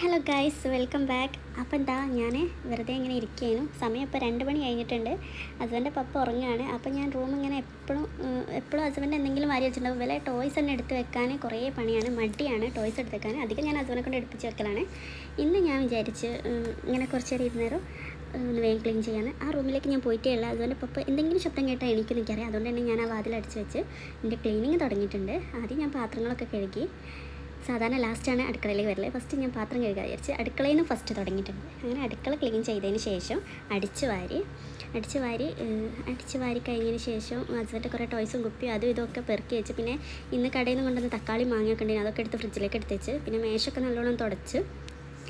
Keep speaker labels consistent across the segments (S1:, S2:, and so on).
S1: Hello guys welcome back. അപ്പം എന്താ ഞാൻ വെറുതെ ഇങ്ങനെ ഇരിക്കുകയായിരുന്നു സമയം ഇപ്പോൾ രണ്ട് മണി കഴിഞ്ഞിട്ടുണ്ട്. ഹസ്ബന്റെ പപ്പ ഉറങ്ങുകയാണ്. അപ്പം ഞാൻ റൂം ഇങ്ങനെ എപ്പോഴും എപ്പോഴും ഹസ്ബൻഡ് എന്തെങ്കിലും വാരി വെച്ചിട്ടുണ്ടാവും. വില ടോയ്സ് തന്നെ എടുത്ത് വെക്കാൻ കുറേ പണിയാണ്. മടിയാണ് ടോയ്സ് എടുത്ത് വെക്കാൻ. അധികം ഞാൻ ഹസ്ബൻഡെ കൊണ്ട് എടുപ്പിച്ച് വെക്കലാണ്. ഇന്ന് ഞാൻ വിചാരിച്ച് ഇങ്ങനെ കുറച്ച് നേരം ഇരുന്നേരം ഒന്ന് വേഗം ക്ലീൻ ചെയ്യാൻ ആ റൂമിലേക്ക് ഞാൻ പോയിട്ടേ ഉള്ളൂ. അതുകൊണ്ട് പപ്പ എന്തെങ്കിലും ശബ്ദം കേട്ടാൽ എനിക്ക് എനിക്കറിയാം അതുകൊണ്ട് തന്നെ ഞാൻ ആ വാതിൽ അടിച്ച് വെച്ച് എന്റെ ക്ലീനിങ് തുടങ്ങിയിട്ടുണ്ട്. ആദ്യം ഞാൻ പാത്രങ്ങളൊക്കെ കഴുകി സാധാരണ ലാസ്റ്റാണ് അടുക്കളയിലേക്ക് വരൽ. ഫസ്റ്റ് ഞാൻ പാത്രം കഴുകാൻ വിചാരിച്ച് അടുക്കളയിൽ നിന്ന് ഫസ്റ്റ് തുടങ്ങിയിട്ടുണ്ട്. അങ്ങനെ അടുക്കള ക്ലീൻ ചെയ്തതിന് ശേഷം അടിച്ചു വാരി അടിച്ച് വാരി അടിച്ചു വാരി കഴിഞ്ഞതിന് ശേഷം ഹസ്ബൻഡ് കുറേ ടോയ്സും കുപ്പിയും അതും ഇതൊക്കെ പെറുക്കി വെച്ച് പിന്നെ ഇന്ന് കടയിൽ നിന്ന് കൊണ്ടുവന്ന തക്കാളി മാങ്ങയൊക്കെ ഉണ്ടെങ്കിൽ അതൊക്കെ എടുത്ത് ഫ്രിഡ്ജിലേക്ക് എടുത്ത് വെച്ച് പിന്നെ മേശൊക്കെ നല്ലോണം തുടച്ച്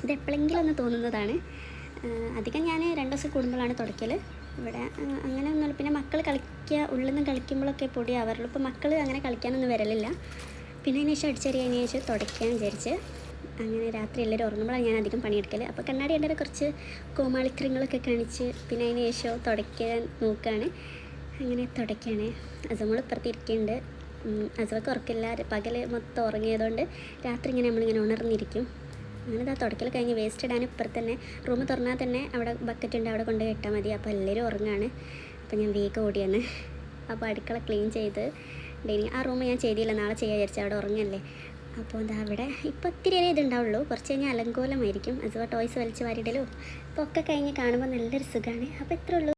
S1: ഇത് എപ്പോഴെങ്കിലും ഒന്ന് തോന്നുന്നതാണ്. അധികം ഞാൻ രണ്ട് ദിവസം കൂടുമ്പോഴാണ് തുടയ്ക്കൽ ഇവിടെ അങ്ങനെ ഒന്നുമില്ല പിന്നെ മക്കൾ കളിക്കുക ഉള്ളിൽ നിന്ന് കളിക്കുമ്പോഴൊക്കെ പൊടി അവരുള്ളൂ ഇപ്പോൾ മക്കൾ അങ്ങനെ കളിക്കാനൊന്നും വരലില്ല. പിന്നെ അതിന് ശേഷം അടിച്ചറിയതിന് ശേഷം തുടയ്ക്കാൻ വിചാരിച്ച് അങ്ങനെ രാത്രി എല്ലാവരും ഉറങ്ങുമ്പോഴാണ് ഞാൻ അധികം പണിയെടുക്കൽ അപ്പോൾ കണ്ണാടി എന്റെ കുറച്ച് കോമാളിക്രങ്ങളൊക്കെ കാണിച്ച് പിന്നെ അതിന് ശേഷം തുടയ്ക്കാൻ നോക്കുകയാണ് അങ്ങനെ തുടയ്ക്കുകയാണ് അസമോൾ ഇപ്പുറത്ത് ഇരിക്കുന്നുണ്ട് അസമൊക്കെ ഉറക്കില്ല. പകൽ മൊത്തം ഉറങ്ങിയതുകൊണ്ട് രാത്രി ഇങ്ങനെ നമ്മളിങ്ങനെ ഉണർന്നിരിക്കും. അങ്ങനെ ഇതാ തുടക്കൽ കഴിഞ്ഞ് വേസ്റ്റ് ഇടാൻ ഇപ്പുറത്ത് തന്നെ റൂം തുറന്നാൽ തന്നെ അവിടെ ബക്കറ്റ് ഉണ്ട് അവിടെ കൊണ്ട് കെട്ടാൽ മതി. അപ്പോൾ എല്ലാവരും ഉറങ്ങാണ്. അപ്പോൾ ഞാൻ വേഗം ഓടിയാണ് അപ്പോൾ അടുക്കള ക്ലീൻ ചെയ്ത് ഡൈനിങ് ആ റൂം ഞാൻ ചെയ്തില്ല നാളെ ചെയ്യാൻ വിചാരിച്ചു അവിടെ ഉറങ്ങല്ലേ. അപ്പോൾ എന്താ അവിടെ ഇപ്പോൾ ഒത്തിരി വരെ ഇതുണ്ടാവുള്ളൂ. കുറച്ച് കഴിഞ്ഞാൽ അലങ്കോലമായിരിക്കും. അതുപോലെ ടോയ്സ് വലിച്ച് വാരിടലും ഇപ്പോൾ ഒക്കെ കഴിഞ്ഞ് കാണുമ്പോൾ നല്ലൊരു സുഖമാണ് അപ്പോൾ ഇത്രേ